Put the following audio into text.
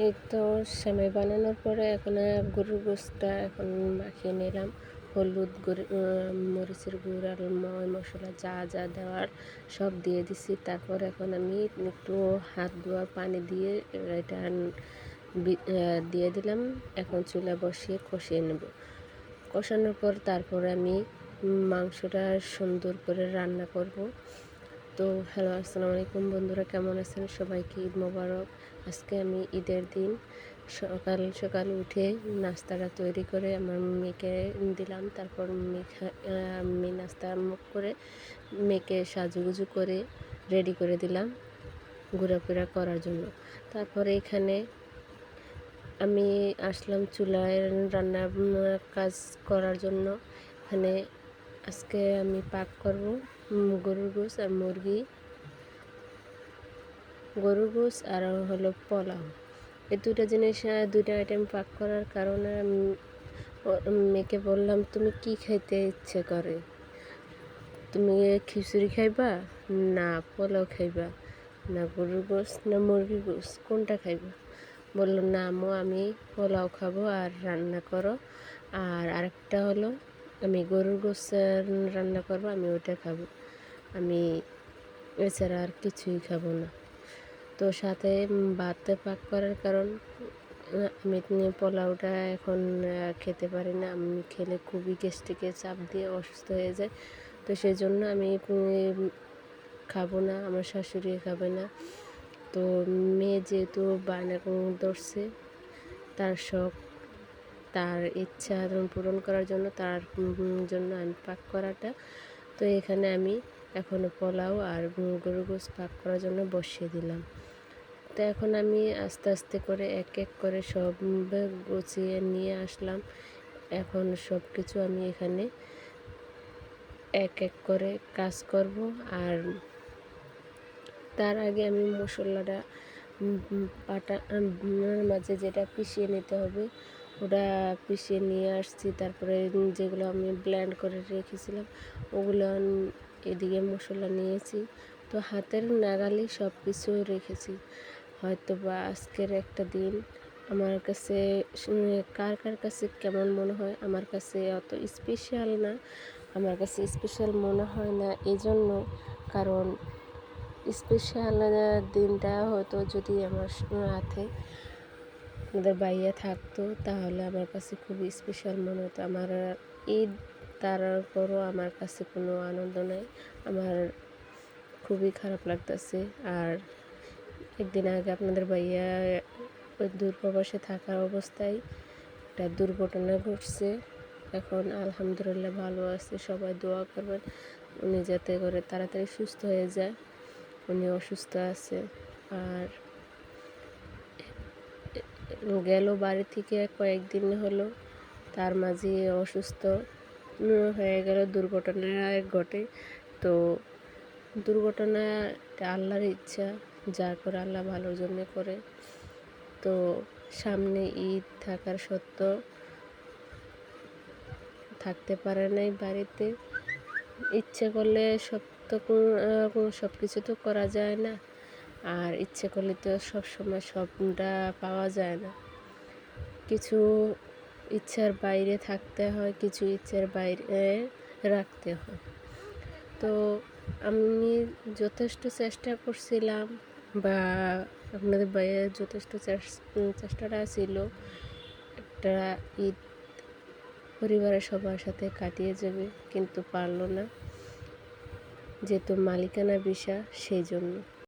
এই তো সেমাই বানানোর পরে এখন গরুর গোশটা এখন মাখিয়ে নিলাম। হলুদ মরিচের গুঁড় আর ময় মশলা যা যা দেওয়ার সব দিয়ে দিছি। তারপর এখন আমি একটু হাত ধোয়ার পানি দিয়ে এটা দিয়ে দিলাম। এখন চুলা বসিয়ে কষিয়ে নেব। কষানোর পর তারপর আমি মাংসটা সুন্দর করে রান্না করব। তো হ্যালো আসসালামু আলাইকুম বন্ধুরা, কেমন আছেন সবাইকে? ঈদ মোবারক। আজকে আমি ঈদের দিন, সকাল সকাল উঠে নাস্তাটা তৈরি করে আমার মেয়েকে দিলাম। তারপর মেয়ে নাস্তা মুখ করে মেয়েকে সাজুগুজু করে রেডি করে দিলাম ঘোরাফেরা করার জন্য। তারপরে এখানে আমি আসলাম চুলায় রান্না কাজ করার জন্য। এখানে আজকে আমি পাক করব। গরুর গোস আর মুরগি। গরুর গোস আর হলো পোলাও। এই দুটা জিনিস দুটা আইটেম পাক করার কারণে মেয়েকে বললাম, তুমি কি খাইতে ইচ্ছে করে? তুমি খিচুড়ি খাইবা? না, পোলাও খাইবা। না গরুর গোস না মুরগির গোস কোনটা খাইবা? বলল, না আম্মু আমি পোলাও খাব আর রান্না করো। আর আরেকটা হলো, আমি গরুর গোস রান্না করব, আমি ওটা খাব। আমি এছাড়া আর কিছুই খাব না। তো সাথে ভাতে পাক করার কারণ, আমি পোলাওটা এখন খেতে পারি না। আমি খেলে খুবই গ্যাস্ট্রিকে চাপ দিয়ে অসুস্থ হয়ে যায়। তো সেই জন্য আমি খাব না, আমার শাশুড়ি খাবে না। তো মেয়ে যেহেতু বায়না ধরছে, তার শখ, তার ইচ্ছা পূরণ করার জন্য, তার জন্য আমি পাক করাটা। তো এখানে আমি এখনও পোলাও আর গরু গোস পাক করার জন্য বসিয়ে দিলাম। তো এখন আমি আস্তে আস্তে করে এক এক করে সব গুছিয়ে নিয়ে আসলাম। এখন সব কিছু আমি এখানে এক এক করে কাজ করব আর তার আগে আমি মশলাটা পাটা মাঝে যেটা পিষিয়ে নিতে হবে ওটা পিষিয়ে নিয়ে আসছি। তারপরে যেগুলো আমি ব্ল্যান্ড করে রেখেছিলাম ওগুলো এদিকে মশলা নিয়েছি। তো হাতের নাগালেই সব কিছু রেখেছি। হয়তো বা আজকের একটা দিন। আমার কাছে কার কার কাছে কেমন মনে হয়? আমার কাছে অত স্পেশাল না। আমার কাছে স্পেশাল মনে হয় না এই জন্য কারণ স্পেশাল দিনটা হয়তো যদি আমার হাতে আমাদের বাইয়া থাকতো, তাহলে আমার কাছে খুবই স্পেশাল মনে হতো। আমার ঈদ তারপরও আমার কাছে কোনো আনন্দ নাই। আমার খুবই খারাপ লাগতেছে। আর একদিন আগে আপনাদের ভাইয়া দূরপ্রবাসে থাকার অবস্থায় একটা দুর্ঘটনা ঘটছে। এখন আলহামদুলিল্লাহ ভালো আছে, সবাই দোয়া করবেন। উনি যাতে করে তাড়াতাড়ি সুস্থ হয়ে যায়, উনি অসুস্থ আছে। আর গেল বাড়ি থেকে কয়েকদিন হলো, তার মাঝে অসুস্থ। হয়ে গেল দুর্ঘটনা ঘটে। তো দুর্ঘটনা আল্লাহর ইচ্ছা যা করে আল্লাহ ভালোর জন্য করে। তো সামনে ঈদ থাকার সত্ত্বেও থাকতে পারে নাই বাড়িতে। ইচ্ছে করলে সব তো সব কিছু তো করা যায় না। আর ইচ্ছে করলে তো সব সময় সবটা পাওয়া যায় না। কিছু ইচ্ছার বাইরে থাকতে হয়, কিছু ইচ্ছার বাইরে রাখতে হয়। তো আমি যথেষ্ট চেষ্টা করছিলাম বা আপনাদের বাইরে যথেষ্ট চেষ্টাটা ছিল একটা ঈদ পরিবারের সবার সাথে কাটিয়ে যাবে, কিন্তু পারল না। যেহেতু মালিকানা বিষা সেই জন্য।